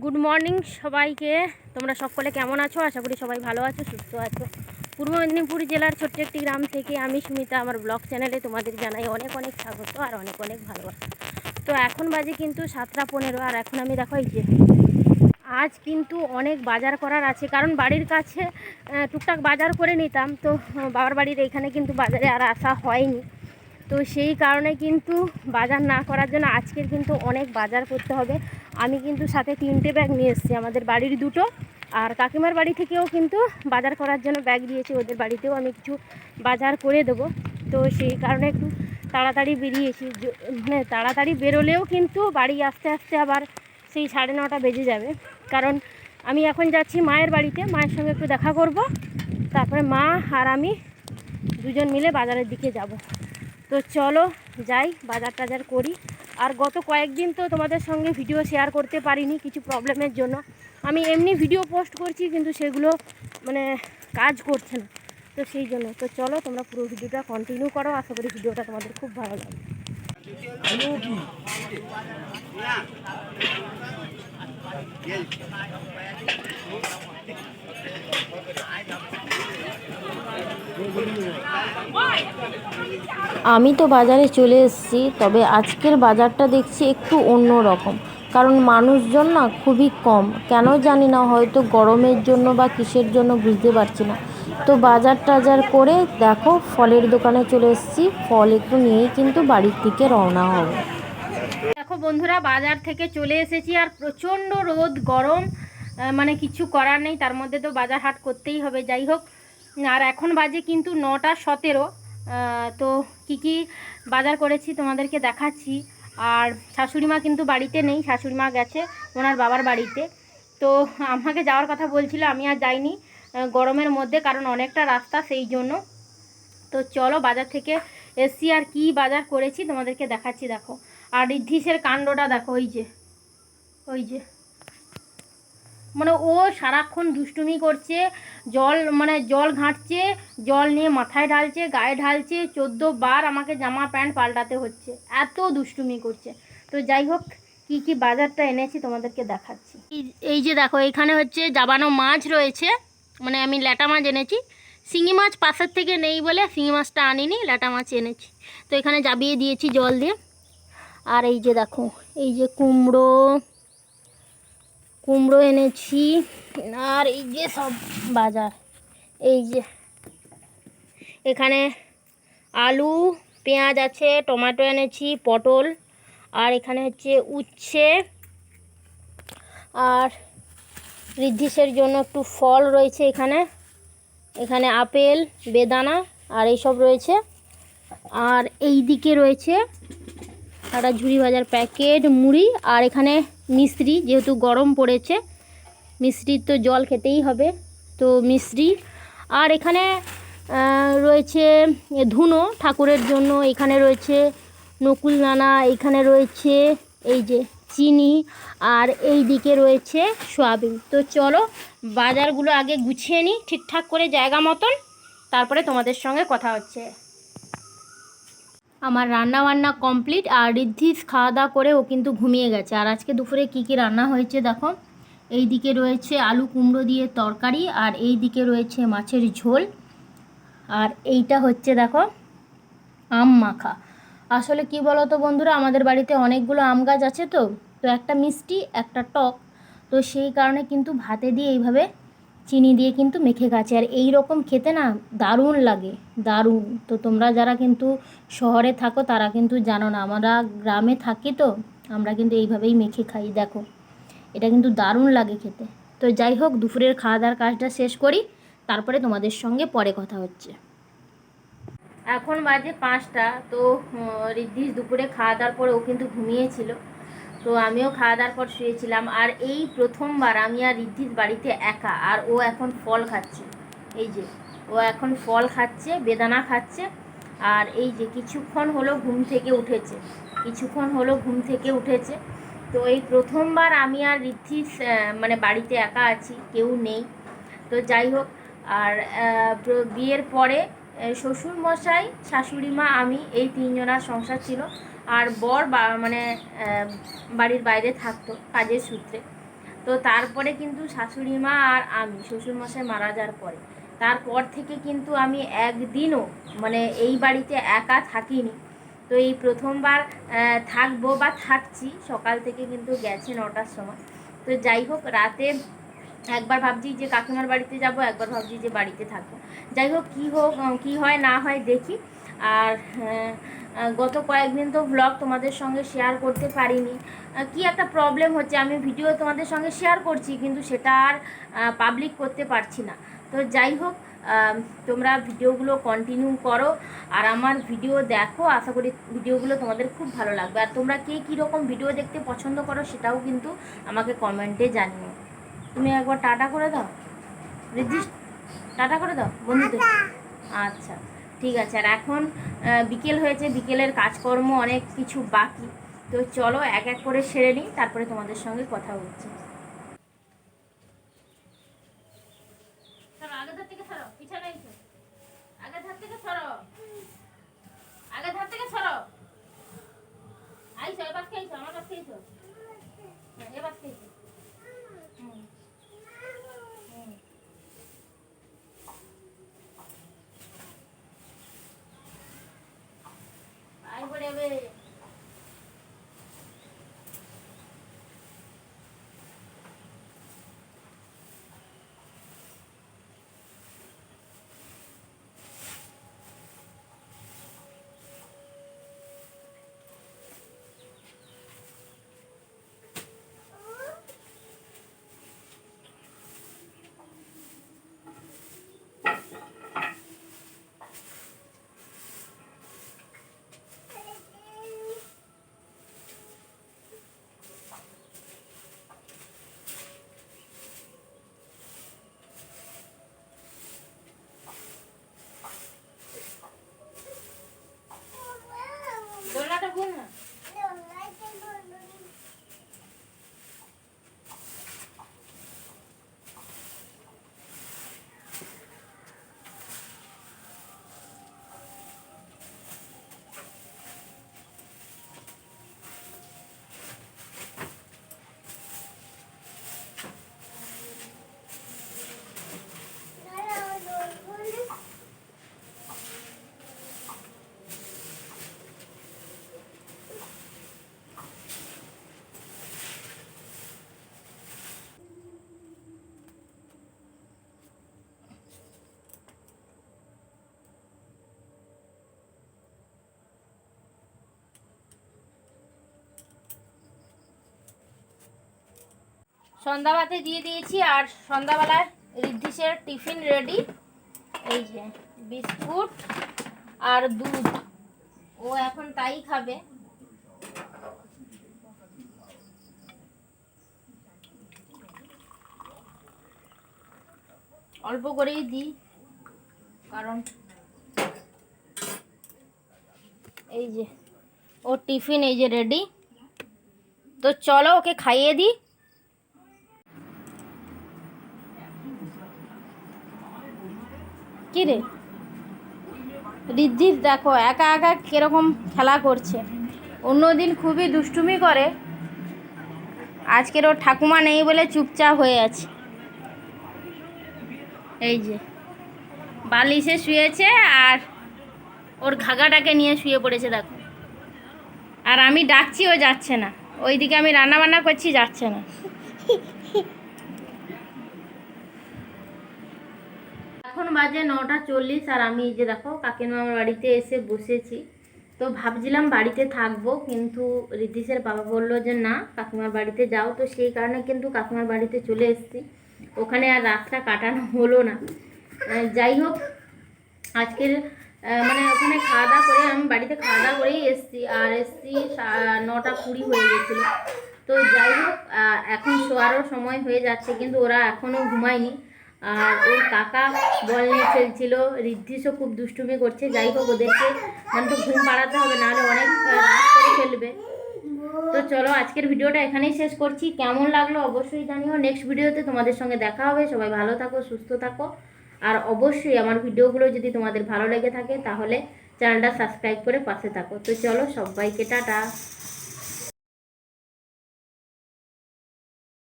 Good morning সবাইকে। তোমরা সকলে কেমন আছো? আশা করি সবাই ভালো আছো, সুস্থ আছো। পূর্ব মেদিনীপুর জেলার ছোট্ট একটি গ্রাম থেকে আমি সুমিতা। আমার ব্লগ চ্যানেলে তোমাদের জানাই অনেক অনেক স্বাগত আর অনেক অনেক ভালোবাসা। তো এখন বাজে কিন্তু সাতটা পনেরো, আর এখন আমি দেখো এই যে, আজ কিন্তু অনেক বাজার করার আছে। কারণ বাড়ির কাছে টুকটাক বাজার করে নিতাম। তো বাবার বাড়ির এখানে কিন্তু বাজারে আর আসা হয়নি। তো সেই কারণে কিন্তু বাজার না করার জন্য আজকের কিন্তু অনেক বাজার করতে হবে। আমি কিন্তু সাথে তিনটে ব্যাগ নিয়ে এসেছি, আমাদের বাড়ির দুটো। আর কাকিমার বাড়ি থেকেও কিন্তু বাজার করার জন্য ব্যাগ দিয়েছি, ওদের বাড়িতেও আমি কিছু বাজার করে দেবো। তো সেই কারণে একটু তাড়াতাড়ি বেরিয়েছি মানে তাড়াতাড়ি বেরোলেও কিন্তু বাড়ি আসতে আসতে আবার সেই সাড়ে নটা বেজে যাবে। কারণ আমি এখন যাচ্ছি মায়ের বাড়িতে, মায়ের সঙ্গে একটু দেখা করব, তারপরে মা আর আমি দুজন মিলে বাজারের দিকে যাব। তো চলো যাই, বাজার টাজার করি। আর গত কয়েকদিন তো তোমাদের সঙ্গে ভিডিও শেয়ার করতে পারিনি কিছু প্রবলেমের জন্য। আমি এমনি ভিডিও পোস্ট করছি, কিন্তু সেগুলো মানে কাজ করছে না। তো সেই জন্য, তো চলো তোমরা পুরো ভিডিওটা কন্টিনিউ করো। আশা করি ভিডিওটা তোমাদের খুব ভালো লাগবে। আমি তো বাজারে চলে এসেছি, তবে আজকের বাজারটা দেখছি একটু অন্য রকম কারণ মানুষজন না খুবই কম। কেন জানি না, হয়তো গরমের জন্য বা কিসের জন্য বুঝতে পারছি না। তো বাজার টাজার করে দেখো, ফলের দোকানে চলে এসেছি। ফল একটু নিয়েই কিন্তু বাড়ির দিকে রওনা হবে। দেখো বন্ধুরা, বাজার থেকে চলে এসেছি আর প্রচণ্ড রোদ, গরম মানে কিছু করার নেই। তার মধ্যে তো বাজার হাট করতেই হবে। যাই হোক আর এখন বাজে কিন্তু নটা সতেরো তো কি কি বাজার করেছি তোমাদেরকে দেখাচ্ছি। আর শাশুড়ি মা কিন্তু বাড়িতে নেই, শাশুড়ি মা গেছে ওনার বাবার বাড়িতে। তো আমাকে যাওয়ার কথা বলছিল, আমি আর যাইনি গরমের মধ্যে, কারণ অনেকটা রাস্তা সেই জন্য। তো চলো বাজার থেকে এসছি আর কি বাজার করেছি, তোমাদেরকে দেখাচ্ছি, দেখো। আর ঋদ্ধিসের কাণ্ডটা দেখো, ওই যে ওই যে। মানে ও সারাক্ষণ দুষ্টুমি করছে, জল মানে জল ঘাঁটছে, জল নিয়ে মাথায় ঢালছে, গায়ে ঢালছে, চোদ্দ বার আমাকে জামা প্যান্ট পাল্টাতে হচ্ছে, এত দুষ্টুমি করছে। তো যাই হোক, কি কি বাজারটা এনেছি তোমাদেরকে দেখাচ্ছি। এই- যে দেখো, এখানে হচ্ছে জাবানো মাছ রয়েছে মানে আমি ল্যাটা মাছ এনেছি। শিঙি মাছ পাশের থেকে নেই বলে শিঙি মাছটা আনিনি, ল্যাটা মাছ এনেছি। তো এখানে জাবিয়ে দিয়েছি জল দিয়ে। আর এই যে দেখো, এই যে কুমড়ো কুমড়ো এনেছি আর এই যে সব বাজার, এই যে এখানে আলু, পেঁয়াজ আছে, টমেটো এনেছি, পটল, আর এখানে হচ্ছে উচ্ছে, আর ঋদ্ধিসের জন্য একটু ফল রয়েছে এখানে এখানে আপেল, বেদানা, আর এইসব রয়েছে, আর এই দিকে রয়েছে একটা ঝুড়ি ভাজার প্যাকেট, মুড়ি, আর এখানে মিশ্রি যেহেতু গরম পড়েছে মিষ্টির তো জল খেতেই হবে। তো মিশ্রি আর এখানে রয়েছে ধুনো ঠাকুরের জন্য, এখানে রয়েছে নকুল দানা এখানে রয়েছে এই যে চিনি, আর এই দিকে রয়েছে সোয়াবিন। তো চলো, বাজারগুলো আগে গুছিয়ে নিই ঠিকঠাক করে জায়গা মতন, তারপরে তোমাদের সঙ্গে কথা হচ্ছে। আমার রান্না বান্না কমপ্লিট আর ঋদ্ধিস খাওয়া দাওয়া করে ও কিন্তু ঘুমিয়ে গেছে। আর আজকে দুপুরে কি কি রান্না হয়েছে দেখো? এই দিকে রয়েছে আলু কুমড়ো দিয়ে তরকারি আর এই দিকে রয়েছে মাছের ঝোল। আর এইটা হচ্ছে দেখো, আম মাখা। আসলে কি বলো তো বন্ধুরা, আমাদের বাড়িতে অনেকগুলো আম গাছ আছে তো তো একটা মিষ্টি, একটা টক। তো সেই কারণে কিন্তু ভাতে দিয়ে এইভাবে চিনি দিয়ে কিন্তু মেখে খাচ্ছে। আর এই রকম খেতে না দারুণ লাগে, দারুণ। তো তোমরা যারা কিন্তু শহরে থাকো, তারা কিন্তু জানো না, আমরা গ্রামে থাকি তো, আমরা কিন্তু এইভাবেই মেখে খাই, দেখো। এটা কিন্তু দারুণ লাগে খেতে। তো যাই হোক, দুপুরের খাওয়া দাওয়ার কাজটা শেষ করি, তারপরে তোমাদের সঙ্গে পরে কথা হচ্ছে। এখন বাজে পাঁচটা, তো ঋদ্ধিস দুপুরে খাওয়া দাওয়ার পরে ও কিন্তু ঘুমিয়েছিল। তো আমিও খাওয়া দাওয়ার পর শুয়েছিলাম। আর এই প্রথমবার আমি আর ঋদ্ধিস বাড়িতে একা আর ও এখন ফল খাচ্ছে। এই যে ও এখন ফল খাচ্ছে বেদানা খাচ্ছে আর এই যে কিছুক্ষণ হলো ঘুম থেকে উঠেছে। কিছুক্ষণ হলো ঘুম থেকে উঠেছে। তো এই প্রথমবার আমি আর ঋদ্ধিস আহ, মানে বাড়িতে একা আছি কেউ নেই। তো যাই হোক আর বিয়ের পরে শ্বশুর মশাই শাশুড়ি মা আমি এই তিনজনার সংসার ছিল। আর বর মানে বাড়ির বাইরে থাকতো কাজের সূত্রে। তো তারপরে কিন্তু শাশুড়ি মা আর আমি, শ্বশুরমশাই মারা যাওয়ার পরে। তারপর থেকে কিন্তু আমি একদিনও মানে এই বাড়িতে একা থাকিনি। তো এই প্রথমবার থাকব বা থাকছি, সকাল থেকে কিন্তু গেছে নটার সময়। তো যাই হোক, রাতে একবার ভাবছি যে কাকিমার বাড়িতে যাব, একবার ভাবছি যে বাড়িতে থাকব। যাই হোক, কী হোক, কী হয় না হয় দেখি। আর আহ, গত কয়েকদিন তো ব্লগ তোমাদের সঙ্গে শেয়ার করতে পারিনি। কি একটা প্রবলেম হচ্ছে আমি ভিডিও তোমাদের সঙ্গে শেয়ার করছি কিন্তু সেটা আর পাবলিক করতে পারছি না। তো যাই হোক তোমরা ভিডিওগুলো কন্টিনিউ করো আর আমার ভিডিও দেখো আশা করি ভিডিওগুলো তোমাদের খুব ভালো লাগবে। আর তোমরা কে কীরকম ভিডিও দেখতে পছন্দ করো সেটাও কিন্তু আমাকে কমেন্টে জানিও। তুমি একবার টাটা করে দাও। রিদ্ধি টাটা করে দাও বন্ধুদের। আচ্ছা। ঠিক আছে, আর এখন বিকেল হয়েছে, বিকেলের কাজকর্ম অনেক কিছু বাকি। তো চলো, এক এক করে সেরে নিই, তারপরে তোমাদের সঙ্গে কথা হচ্ছে। আগে ধার থেকে সরো সন্ধ্যাবাতে দিয়ে দিয়েছি আর সন্ধ্যাবেলায় রিদ্ধিসের টিফিন রেডি। এই যে, বিস্কুট আর দুধ। ও এখন তাই খাবে। অল্প করেই দিই, কারণ এই যে ওর টিফিন এই যে রেডি। তো চলো ওকে খাইয়ে দিই। কি রে? রিদ্ধিস দেখো, একা একা কীরকম খেলা করছে। অন্যদিন খুবই দুষ্টুমি করে। আজকের ওর ঠাকুমা নেই বলে চুপচাপ হয়ে আছে। এই যে, বালিশে শুয়েছে আর ওর ঘাগাটাকে নিয়ে শুয়ে পড়েছে, দেখো। আর আমি ডাকছি, ও যাচ্ছে না। ওইদিকে আমি রান্না বান্না করছি, যাচ্ছে না। এখন বাজে নটা চল্লিশ আর আমি এই যে দেখো কাকিমার বাড়িতে এসে বসেছি। তো ভাবছিলাম বাড়িতে থাকব, কিন্তু রিদ্ধিসের বাবা বলল যে না, কাকিমার বাড়িতে যাও। তো সেই কারণে কিন্তু কাকিমার বাড়িতে চলে এসেছি। ওখানে আর রাতটা কাটানো হলো না। যাই হোক, আজকের মানে ওখানে খাওয়া দাওয়া করে আমি বাড়িতে খাওয়া দাওয়া করেই এসেছি। আর এসছি নটা কুড়ি হয়ে গেছিল। তো যাই হোক এখন শোয়ারও সময় হয়ে যাচ্ছে, কিন্তু ওরা এখনও ঘুমায়নি। আর ওর কাকা বল নিয়ে খেলছিল ঋদ্ধিসও খুব দুষ্টুমি করছে, যাই হোক ওদেরকে মানে তো ঘুম পাড়াতে হবে, নাহলে অনেক করে খেলবে। তো চলো আজকের ভিডিওটা এখানেই শেষ করছি। কেমন লাগল অবশ্যই জানিও। নেক্সট ভিডিওতে তোমাদের সঙ্গে দেখা হবে। সবাই ভালো থাকো, সুস্থ থাকো। আর অবশ্যই আমার ভিডিওগুলো যদি তোমাদের ভালো লেগে থাকে, তাহলে চ্যানেলটা সাবস্ক্রাইব করে পাশে থাকো। তো চলো সবাইকে টাটা।